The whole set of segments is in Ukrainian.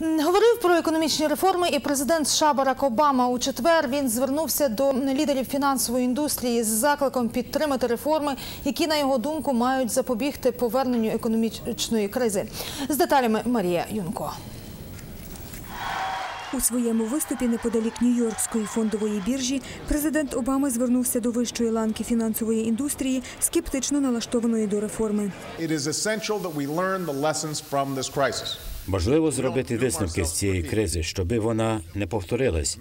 Говорив про економічні реформи і президент США Барак Обама. У четвер він звернувся до лідерів фінансової індустрії з закликом підтримати реформи, які, на його думку, мають запобігти поверненню економічної кризи. З деталями Марія Юнко. У своєму виступі неподалік Нью-Йоркської фондової біржі президент Обама звернувся до вищої ланки фінансової індустрії, скептично налаштованої до реформи. It is essential that we learn the lessons from this crisis. Важливо зробити висновки з цієї кризи, щоби вона не повторилась.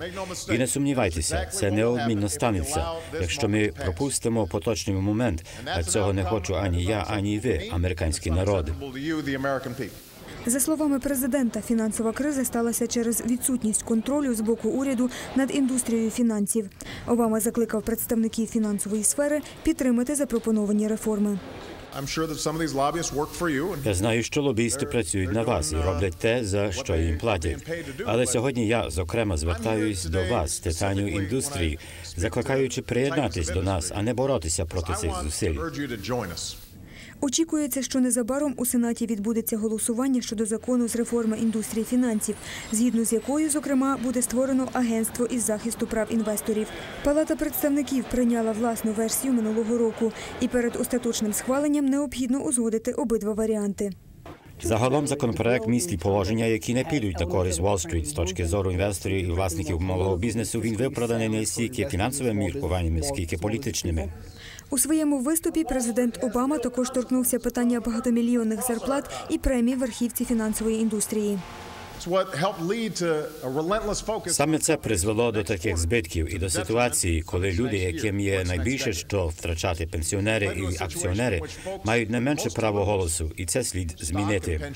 І не сумнівайтеся, це неодмінно станеться, якщо ми пропустимо поточний момент. А цього не хочу ані я, ані ви, американський народи. За словами президента, фінансова криза сталася через відсутність контролю з боку уряду над індустрією фінансів. Обама закликав представників фінансової сфери підтримати запропоновані реформи. Я знаю, що лобісти працюють на вас і роблять те, за що їм платять. Але сьогодні я зокрема звертаюсь до вас, титанів індустрії, закликаючи приєднатись до нас, а не боротися проти цих зусиль. Очікується, що незабаром у Сенаті відбудеться голосування щодо закону з реформи індустрії фінансів, згідно з якою, зокрема, буде створено агентство із захисту прав інвесторів. Палата представників прийняла власну версію минулого року, і перед остаточним схваленням необхідно узгодити обидва варіанти. Загалом законопроект містить положення, які не підуть на користь Уолл-стріт з точки зору інвесторів і власників малого бізнесу. Він виправданий не стільки фінансовими міркуваннями, скільки політичними. У своєму виступі президент Обама також торкнувся питання багатомільйонних зарплат і премій верхівці фінансової індустрії. Саме це призвело до таких збитків і до ситуації, коли люди, яким є найбільше що втрачати пенсіонери і акціонери, мають не менше право голосу, і це слід змінити.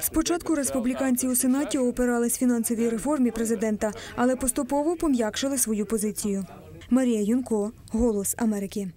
Спочатку республіканці у сенаті опирались фінансовій реформі президента, але поступово пом'якшили свою позицію. Марія Юнко, Голос Америки.